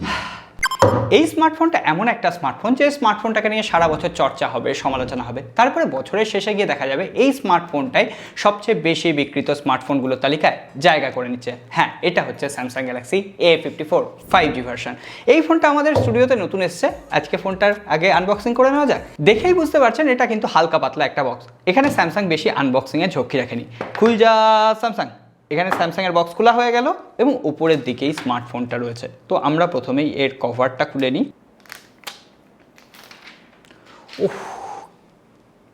এই স্মার্টফোনটা এমন একটা স্মার্টফোন যে স্মার্টফোনটাকে নিয়ে সারা বছর চর্চা হবে, সমালোচনা হবে। তারপরে বছরের শেষে গিয়ে দেখা যাবে এই স্মার্টফোনটাই সবচেয়ে বেশি বিক্রিত স্মার্টফোনগুলোর তালিকায় জায়গা করে নিচ্ছে। হ্যাঁ এটা হচ্ছে Samsung Galaxy A fifty four five G version এই ফোনটা আমাদের স্টুডিওতে নতুন এসছে। আজকে ফোনটার আগে আনবক্সিং করে নেওয়া যাক। দেখেই বুঝতে পারছেন, এটা কিন্তু হালকা পাতলা একটা বক্স এখানে স্যামসাং বেশি আনবক্সিংয়ে ঝক্কি রাখেনি। খুল যা স্যামসাং এখানে স্যামসাংয়ের বক্স খোলা হয়ে গেল এবং উপরের দিকেই স্মার্টফোনটা রয়েছে। তো আমরা প্রথমেই এর কভারটা খুলে নিই। উফ,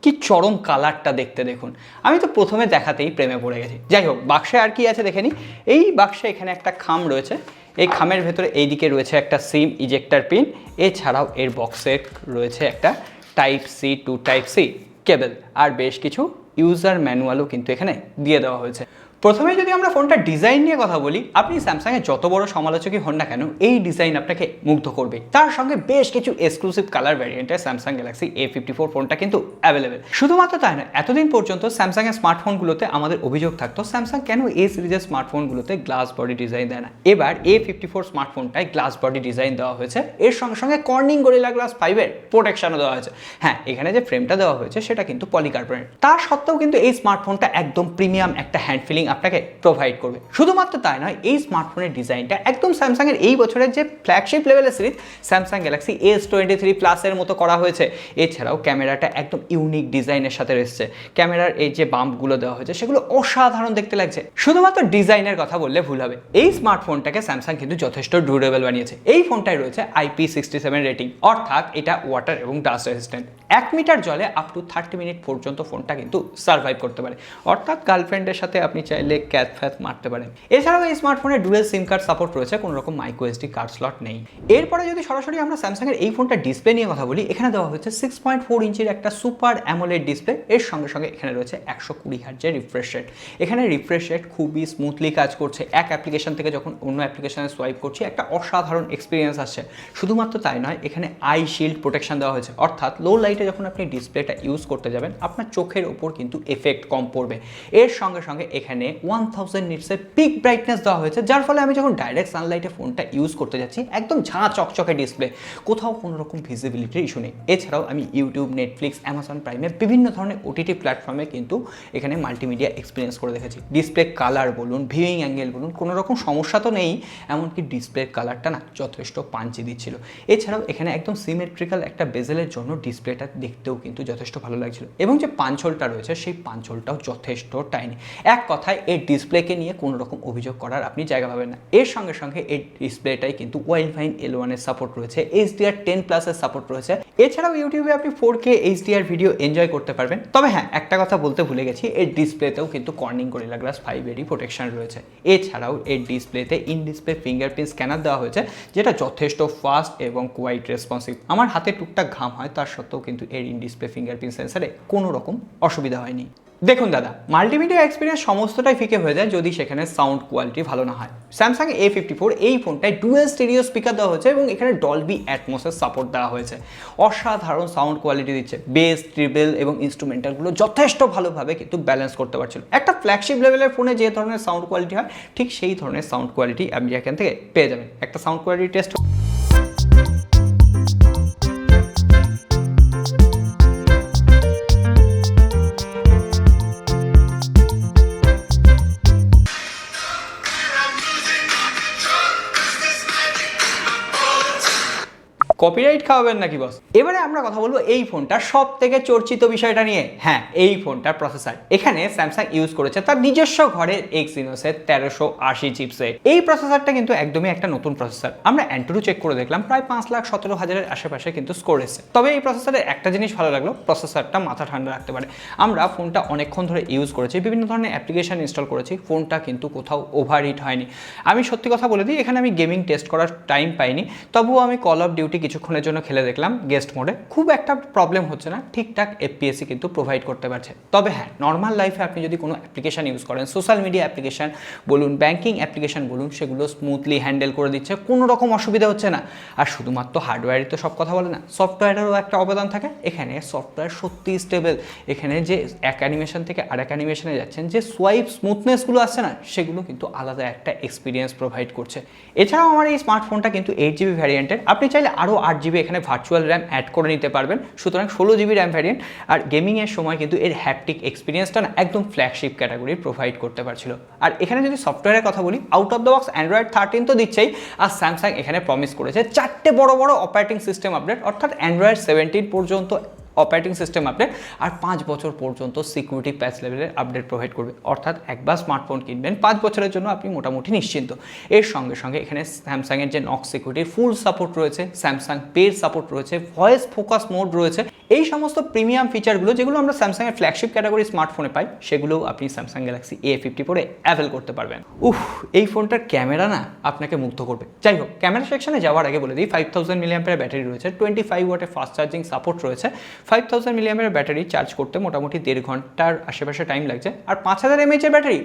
কি চরম কালারটা দেখতে দেখুন। আমি তো প্রথমে দেখাতেই প্রেমে পড়ে গেছি। যাই হোক, বাক্সে আর কি আছে দেখে নিই। এই বাক্সে এখানে একটা খাম রয়েছে। এই খামের ভেতরে এই দিকে রয়েছে একটা সিম ইজেক্টার পিন এছাড়াও এর বক্সে রয়েছে একটা type C to type C cable আর বেশ কিছু ইউজার ম্যানুয়ালও কিন্তু এখানে দিয়ে দেওয়া হয়েছে। প্রথমে যদি আমরা ফোনটা ডিজাইন নিয়ে কথা বলি, আপনি স্যামসাংয়ের যত বড় সমালোচকই হন না কেন, এই ডিজাইন আপনাকে মুগ্ধ করবে। তার সঙ্গে বেশ কিছু exclusive colour ভ্যারিয়েন্টের Samsung Galaxy A fifty four ফোনটা কিন্তু অ্যাভেলেবেল শুধুমাত্র তাই না, এতদিন পর্যন্ত স্যামসাংয়ের স্মার্টফোনগুলোতে আমাদের অভিযোগ থাকতো, স্যামসাং কেন এ সিরিজের স্মার্টফোনগুলোতে গ্লাস বডি ডিজাইন দেয় না? এবার এ ফিফটি ফোর স্মার্টফোনটায় গ্লাস বডি ডিজাইন দেওয়া হয়েছে। এর সঙ্গে সঙ্গে কর্নিং গরিলা গ্লাস ফাইভের প্রোটেকশনও দেওয়া হয়েছে। হ্যাঁ এখানে যে ফ্রেমটা দেওয়া হয়েছে, সেটা কিন্তু পলিকার্বনেট তা সত্ত্বেও কিন্তু এই স্মার্টফোনটা একদম প্রিমিয়াম একটা হ্যান্ড ফিলিং আপনাকে প্রোভাইড করবে। শুধুমাত্র তাই নয়, এই স্মার্টফোনের ডিজাইনটা একদম স্যামসাংয়ের এই বছরের যে ফ্ল্যাগশিপ লেভেলের series Samsung Galaxy S twenty three প্লাসের মতো করা হয়েছে। এছাড়াও ক্যামেরাটা একদম ইউনিক ডিজাইনের সাথে এসছে। ক্যামেরার এই যে বাম্পগুলো দেওয়া হয়েছে, সেগুলো অসাধারণ দেখতে লাগছে। শুধুমাত্র ডিজাইনের কথা বললে ভুল হবে। এই স্মার্টফোনটাকে স্যামসাং কিন্তু যথেষ্ট ডিউরেবল বানিয়েছে। এই ফোনটায় রয়েছে আইপি সিক্সটি সেভেন রেটিং অর্থাৎ এটা ওয়াটার এবং ডাস্ট রেসিস্ট্যান্ট এক মিটার জলে আপ টু থার্টি মিনিট পর্যন্ত ফোনটা কিন্তু সার্ভাইভ করতে পারে। অর্থাৎ গার্লফ্রেন্ডের সাথে আপনি চাইলে ক্যাথ ফ্যাথ মারতে পারেন। এছাড়াও এই স্মার্টফোনে ডুয়েল সিম কার্ড সাপোর্ট রয়েছে, কোনো রকম মাইক্রো এসডি কার্ড স্লট নেই। এরপরে যদি সরাসরি আমরা স্যামসাংয়ের এই ফোনটা ডিসপ্লে নিয়ে কথা বলি, এখানে দেওয়া হয়েছে সিক্স পয়েন্ট ফোর ইঞ্চির একটা সুপার অ্যামোলেড ডিসপ্লে এর সঙ্গে সঙ্গে এখানে রয়েছে একশো কুড়ি হার্জের রিফ্রেশ রেট এখানে রিফ্রেশ রেট খুবই স্মুথলি কাজ করছে। এক অ্যাপ্লিকেশন থেকে যখন অন্য অ্যাপ্লিকেশনে সোয়াইপ করছি, একটা অসাধারণ এক্সপিরিয়েন্স আসছে। শুধুমাত্র তাই নয়, এখানে আই শিল্ড প্রোটেকশন দেওয়া হয়েছে। অর্থাৎ লো লাইটে যখন আপনি ডিসপ্লেটা ইউজ করতে যাবেন, আপনার চোখের ওপর কিন্তু এফেক্ট কম পড়বে। এর সঙ্গে সঙ্গে এখানে ওয়ান থাউজেন্ড নিটসের পিক ব্রাইটনেস দেওয়া হয়েছে, যার ফলে আমি যখন ডাইরেক্ট সানলাইটে ফোনটা ইউজ করতে যাচ্ছি, একদম ঝাঁ চকচকে ডিসপ্লে কোথাও কোনো রকম ভিজিবিলিটির ইস্যু নেই। এছাড়াও আমি ইউটিউব নেটফ্লিক্স অ্যামাজন প্রাইমে বিভিন্ন ধরনের ওটিটি প্ল্যাটফর্মে কিন্তু এখানে মাল্টিমিডিয়া এক্সপিরিয়েন্স করে দেখেছি। ডিসপ্লে কালার বলুন ভিউইং অ্যাঙ্গেল বলুন, কোনো রকম সমস্যা তো নেই, এমনকি ডিসপ্লের কালারটা না যথেষ্ট পাঞ্চি দিচ্ছিল এছাড়াও এখানে একদম সিমেট্রিক্যাল একটা বেজেলের জন্য ডিসপ্লেটা দেখতেও কিন্তু যথেষ্ট ভালো লাগছিল। এবং যে পাঞ্চলটা রয়েছে, সেই পাঞ্চলটাও যথেষ্ট টাইনি এক কথায় এই ডিসপ্লেকে নিয়ে কোনো রকম অভিযোগ করার আপনি জায়গা পাবেন না। এর সঙ্গে সঙ্গে এই ডিসপ্লেটাই কিন্তু ওয়াইল্ড ফাইন এল ওয়ানের সাপোর্ট রয়েছে এইচডিআর টেন প্লাসের সাপোর্ট রয়েছে। এছাড়াও ইউটিউবে আপনি four K HDR video enjoy করতে পারবেন। তবে হ্যাঁ একটা কথা বলতে ভুলে গেছি এর ডিসপ্লেতেও কিন্তু কর্নিং গরিলা গ্লাস ফাইভ ফাইভেরই প্রোটেকশন রয়েছে। এছাড়াও এর ডিসপ্লেতে ইন ডিসপ্লে ফিঙ্গারপ্রিন্ট স্ক্যানার দেওয়া হয়েছে, যেটা যথেষ্ট ফাস্ট এবং কোয়াইট রেসপন্সিভ আমার হাতে টুকটাক ঘাম হয়, তার সত্ত্বেও কিন্তু এর ইন ডিসপ্লে ফিঙ্গারপ্রিন্ট সেন্সারে কোনো রকম অসুবিধা হয়নি। দেখুন দাদা মাল্টিমিডিয়া এক্সপিরিয়েন্স সমস্তটাই ফিকে হয়ে যায় যদি সেখানে সাউন্ড কোয়ালিটি ভালো না হয়। স্যামসাং এ ফিফটি ফোর এই ফোনটায় ডুয়েল স্টেরিও স্পিকার দেওয়া হয়েছে এবং এখানে ডলবি অ্যাটমোসের সাপোর্ট দেওয়া হয়েছে। অসাধারণ সাউন্ড কোয়ালিটি দিচ্ছে। বেস ট্রিবেল এবং ইনস্ট্রুমেন্টালগুলো যথেষ্ট ভালোভাবে কিন্তু ব্যালেন্স করতে পারছিল। একটা ফ্ল্যাগশিপ লেভেলের ফোনে যে ধরনের সাউন্ড কোয়ালিটি হয়, ঠিক সেই ধরনের সাউন্ড কোয়ালিটি আপনি এখান থেকে পেয়ে যাবেন। একটা সাউন্ড কোয়ালিটি টেস্ট কপিরাইট খাওয়াবেন নাকি বস এবারে আমরা কথা বলব এই ফোনটার সব থেকে চর্চিত বিষয়টা নিয়ে। হ্যাঁ এই ফোনটার প্রসেসর এখানে স্যামসাং ইউজ করেছে তার নিজস্ব ঘরের এক্সিনোসের তেরোশো আশি চিপসেট এই প্রসেসরটা কিন্তু একদমই একটা নতুন প্রসেসর আমরা অ্যান্টুরু চেক করে দেখলাম, প্রায় পাঁচ লাখ সতেরো হাজারের আশেপাশে কিন্তু স্কোর এসেছে। তবে এই প্রসেসরের একটা জিনিস ভালো লাগল প্রসেসরটা মাথা ঠান্ডা রাখতে পারে। আমরা ফোনটা অনেকক্ষণ ধরে ইউজ করেছি, বিভিন্ন ধরনের অ্যাপ্লিকেশন ইনস্টল করেছি, ফোনটা কিন্তু কোথাও ওভারহিট হয়নি। আমি সত্যি কথা বলে দিই, এখানে আমি গেমিং টেস্ট করার টাইম পাইনি, তবুও আমি কল অফ ডিউটি কিছুক্ষণের জন্য খেলে দেখলাম গেস্ট মোডে খুব একটা প্রবলেম হচ্ছে না, ঠিকঠাক এফপিএসি কিন্তু প্রোভাইড করতে পারছে। তবে হ্যাঁ নর্মাল লাইফে আপনি যদি কোনো অ্যাপ্লিকেশান ইউজ করেন সোশ্যাল মিডিয়া অ্যাপ্লিকেশন বলুন ব্যাঙ্কিং অ্যাপ্লিকেশন বলুন, সেগুলো স্মুথলি হ্যান্ডেল করে দিচ্ছে, কোনো রকম অসুবিধা হচ্ছে না। আর শুধুমাত্র হার্ডওয়্যারই তো সব কথা বলে না সফটওয়্যারেরও একটা অবদান থাকে। এখানে সফটওয়্যার সত্যি স্টেবল এখানে যে এক অ্যানিমেশন থেকে আর এক অ্যানিমেশনে যাচ্ছেন, যে সোয়াইপ স্মুথনেসগুলো আসছে না, সেগুলো কিন্তু আলাদা একটা এক্সপিরিয়েন্স প্রোভাইড করছে। এছাড়াও আমার এই স্মার্টফোনটা কিন্তু এইট জিবি ভ্যারিয়েন্টের আপনি চাইলে আরও আট জিবি এখানে ভার্চুয়াল র্যাম অ্যাড করে নিতে পারবেন। সুতরাং ষোলো জিবি র্যাম ভ্যারিয়েন্ট আর গেমিংয়ের সময় কিন্তু এর হ্যাপটিক এক্সপিরিয়েন্সটা না একদম ফ্ল্যাগশিপ ক্যাটাগরি প্রোভাইড করতে পারছিল। আর এখানে যদি সফটওয়্যারের কথা বলি out of the box Android thirteen তো দিচ্ছেই। আর স্যামসাং এখানে প্রমিস করেছে চারটে বড় বড় অপারেটিং সিস্টেম আপডেট অর্থাৎ অ্যান্ড্রয়েড সেভেন্টিন পর্যন্ত অপারেটিং সিস্টেম আপডেট আর পাঁচ বছর পর্যন্ত সিকিউরিটি প্যাচ লেভেলের আপডেট প্রোভাইড করবে। অর্থাৎ একবার স্মার্টফোন কিনবেন, পাঁচ বছরের জন্য আপনি মোটামুটি নিশ্চিন্ত। এর সঙ্গে সঙ্গে এখানে স্যামসাংয়ের যে নক সিকিউরিটি ফুল সাপোর্ট রয়েছে। স্যামসাং পের সাপোর্ট রয়েছে। ভয়েস ফোকাস মোড রয়েছে। এই সমস্ত প্রিমিয়াম ফিচারগুলো যেগুলো আমরা স্যামসাংয়ের ফ্ল্যাগশিপ ক্যাটাগরি স্মার্টফোনে পাই সেগুলোও আপনি স্যামসাং গ্যালাক্সি এ ফিফটি পরে অ্যাভেল করতে পারবেন। উফ, এই ফোনটার ক্যামেরা না আপনাকে মুগ্ধ করবে। যাই হোক ক্যামেরা সেকশনে যাওয়ার আগে বলে দিই ফাইভ থাউজেন্ড মিলিয়ামের ব্যাটারি রয়েছে টোয়েন্টি ফাইভ ওয়াটের ফাস্ট চার্জিং সাপোর্ট রয়েছে। ফাইভ থাউজেন্ড মিলিয়ামের ব্যাটারি চার্জ করতে মোটামুটি দেড় ঘণ্টার আশেপাশে টাইম লাগছে। আর পাঁচ হাজার এমএচের ব্যাটারি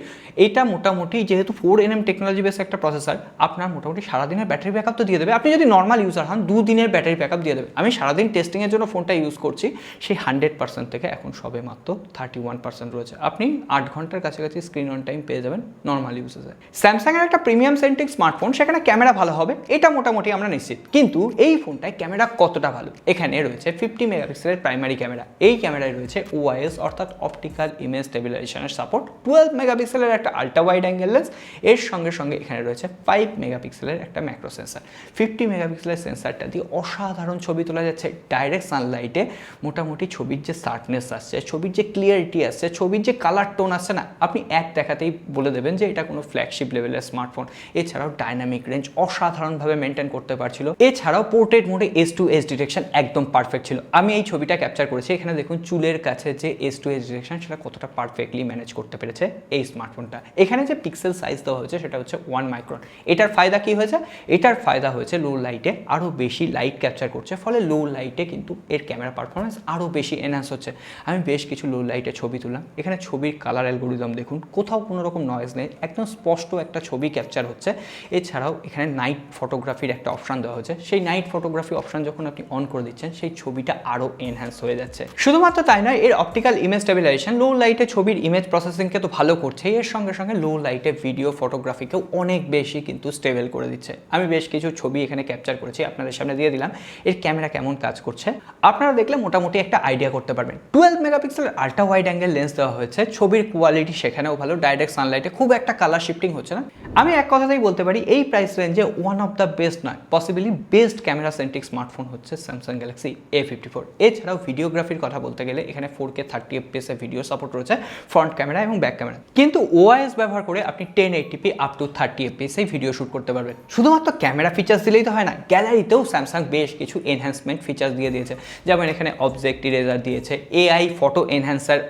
এইটা মোটামুটি যেহেতু four N M technology base একটা প্রসেসর আপনার মোটামুটি সারাদিনের ব্যাটারি ব্যাকআপ তো দিয়ে দেবে। আপনি যদি নর্মাল ইউজার হন, দুদিনের ব্যাটারি ব্যাকআপ দিয়ে দেবে। আমি সারাদিন টেস্টিংয়ের জন্য ফোনটা ইউজ করছি, সেই হান্ড্রেড পার্সেন্ট থেকে এখন সবে মাত্র থার্টি ওয়ান পার্সেন্ট রয়েছে। আপনি আট ঘণ্টার কাছাকাছি স্ক্রিন অন টাইম পেয়ে যাবেন নর্মাল ইউজেসে স্যামসাংয়ের একটা প্রিমিয়াম সেন্টিক স্মার্টফোন সেখানে ক্যামেরা ভালো হবে, এটা মোটামুটি আমরা নিশ্চিত। কিন্তু এই ফোনটায় ক্যামেরা কতটা ভালো? এখানে রয়েছে ফিফটি মেগাপিক্সেলের প্রাইমারি ক্যামেরা এই ক্যামেরায় রয়েছে ওআইএস অর্থাৎ অপটিক্যাল ইমেজ স্টেবিলাইজেশনের সাপোর্ট টুয়েলভ মেগাপিক্সেলের একটা আল্ট্রা ওয়াইড অ্যাঙ্গেল লেন্স এর সঙ্গে সঙ্গে এখানে রয়েছে ফাইভ মেগাপিক্সেলের একটা ম্যাক্রো সেন্সার ফিফটি মেগাপিক্সেলের সেন্সারটা দিয়ে অসাধারণ ছবি তোলা যাচ্ছে। ডাইরেক্ট সানলাইটে মোটামুটি ছবির যে শার্পনেস আসছে, ছবির যে ক্লিয়ারিটি আসছে, ছবির যে কালার টোন আসছে না, আপনি এক দেখাতেই বলে দেবেন যে এটা কোনো ফ্ল্যাগশিপ লেভেলের স্মার্টফোন এছাড়াও ডাইনামিক রেঞ্জ অসাধারণভাবে মেনটেন করতে পারছিল। এছাড়াও পোর্ট্রেট মোডে এস টু এস ডিটেকশন একদম পারফেক্ট ছিল। আমি এই ছবিটা ক্যাপচার করেছি। এখানে দেখুন চুলের কাছে যে এস টু এস ডিটেকশন সেটা কতটা পারফেক্টলি ম্যানেজ করতে পেরেছে এই স্মার্টফোনটা এখানে যে পিক্সেল সাইজ দেওয়া হয়েছে, সেটা হচ্ছে ওয়ান মাইক্রন এটার ফায়দা কি হয়েছে? এটার ফায়দা হয়েছে লো লাইটে আরও বেশি লাইট ক্যাপচার করছে, ফলে লো লাইটে কিন্তু এর ক্যামেরা পারফরমেন্স আরও বেশি এনহান্স হচ্ছে। আমি বেশ কিছু লো লাইটে ছবি তুললাম। এখানে ছবির কালার অ্যালগোরিদম দেখুন। কোথাও কোনো রকম নয়েজ নেই। একদম স্পষ্ট একটা ছবি ক্যাপচার হচ্ছে। এছাড়াও এখানে নাইট ফটোগ্রাফির একটা অপশান দেওয়া হয়েছে। সেই নাইট ফটোগ্রাফি অপশান যখন আপনি অন করে দিচ্ছেন, সেই ছবিটা আরও এনহ্যান্স হয়ে যাচ্ছে। শুধুমাত্র তাই নয়, এর অপটিক্যাল ইমেজ স্টেবিলাইজেশন লো লাইটে ছবির ইমেজ প্রসেসিংকে তো ভালো করছে। এর সঙ্গে সঙ্গে লো লাইটে ভিডিও ফটোগ্রাফিকেও অনেক বেশি কিন্তু স্টেবল করে দিচ্ছে। আমি বেশ কিছু ছবি এখানে ক্যাপচার করেছি, আপনাদের সামনে দিয়ে দিলাম। এর ক্যামেরা কেমন কাজ করছে? আপনারা দেখলে মোটামুটি একটা আইডিয়া করতে পারবেন। Twelve megapixel ultra wide angle lens দেওয়া হয়েছে, ছবির কোয়ালিটি সেখানেও ভালো ডাইরেক্ট সানলাইটে খুব একটা কালার শিফটিং হচ্ছে না। আমি এক কথাতেই বলতে পারি, এই প্রাইস রেঞ্জে ওয়ান অফ দ্য বেস্ট নয় possibly best camera centric smartphone হচ্ছে Samsung Galaxy A fifty four এছাড়াও ভিডিওগ্রাফির কথা বলতে গেলে, এখানে ফোর কে থার্টি এফপিএস এর ভিডিও সাপোর্ট রয়েছে ফ্রন্ট ক্যামেরা এবং ব্যাক ক্যামেরা কিন্তু ওআইএস ব্যবহার করে আপনি ten eighty P up to thirty FPS এই ভিডিও শ্যুট করতে পারবেন। শুধুমাত্র ক্যামেরা ফিচার্স দিলেই তো হয় না গ্যালারিতেও স্যামসাং বেশ কিছু এনহ্যান্সমেন্ট ফিচার্স দিয়ে দিয়েছে। যেমন এখানে অবজেক্ট ইরেজার দিয়েছে এআই ফটো এনহ্যান্সার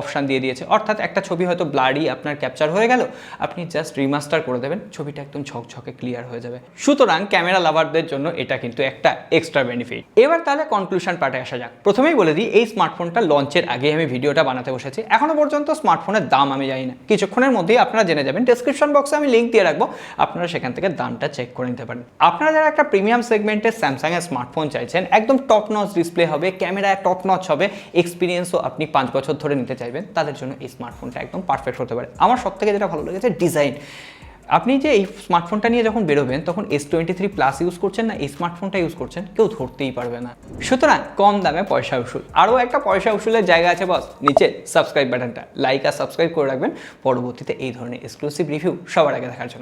অপশান দিয়ে দিয়েছে। অর্থাৎ একটা ছবি হয়তো ব্লারি আপনার ক্যাপচার হয়ে গেল, আপনি জাস্ট রিমাস্টার করে দেবেন, ছবিটা একদম ঝকঝকে ক্লিয়ার হয়ে যাবে। সুতরাং ক্যামেরা লাভারদের জন্য এটা কিন্তু একটা এক্সট্রা বেনিফিট এবার তাহলে কনক্লুশন পার্টে আসা যাক। প্রথমেই বলে দিই, এই স্মার্টফোনটা লঞ্চের আগে আমি ভিডিওটা বানাতে বসেছি। এখনও পর্যন্ত স্মার্টফোনের দাম আমি জানি না। কিছুক্ষণের মধ্যেই আপনারা জেনে যাবেন ডেসক্রিপশন বক্সে আমি লিঙ্ক দিয়ে রাখব, আপনারা সেখান থেকে দামটা চেক করে নিতে পারেন। আপনারা যারা একটা প্রিমিয়াম সেগমেন্টের স্যামসাং এর স্মার্টফোন চাইছেন, একদম টপ নচ ডিসপ্লে হবে ক্যামেরা টপ নচ হবে এক্সপিরিয়েন্সও আপনি পাঁচ বছর ধরে নিতে চাইবেন, তাদের জন্য এই স্মার্টফোনটা একদম পারফেক্ট হতে পারে। আমার সব থেকে যেটা ভালো লেগেছে ডিজাইন আপনি যে এই স্মার্টফোনটা নিয়ে যখন বেরোবেন, তখন S twenty three plus use করছেন না, এই স্মার্টফোনটা ইউজ করছেন, কেউ ধরতেই পারবে না। সুতরাং কম দামে পয়সা উসুল। আরও একটা পয়সা উসুলের জায়গা আছে বস নিচে সাবস্ক্রাইব বাটনটা লাইক আর সাবস্ক্রাইব করে রাখবেন। পরবর্তীতে এই ধরনের এক্সক্লুসিভ রিভিউ সবার আগে দেখার জন্য।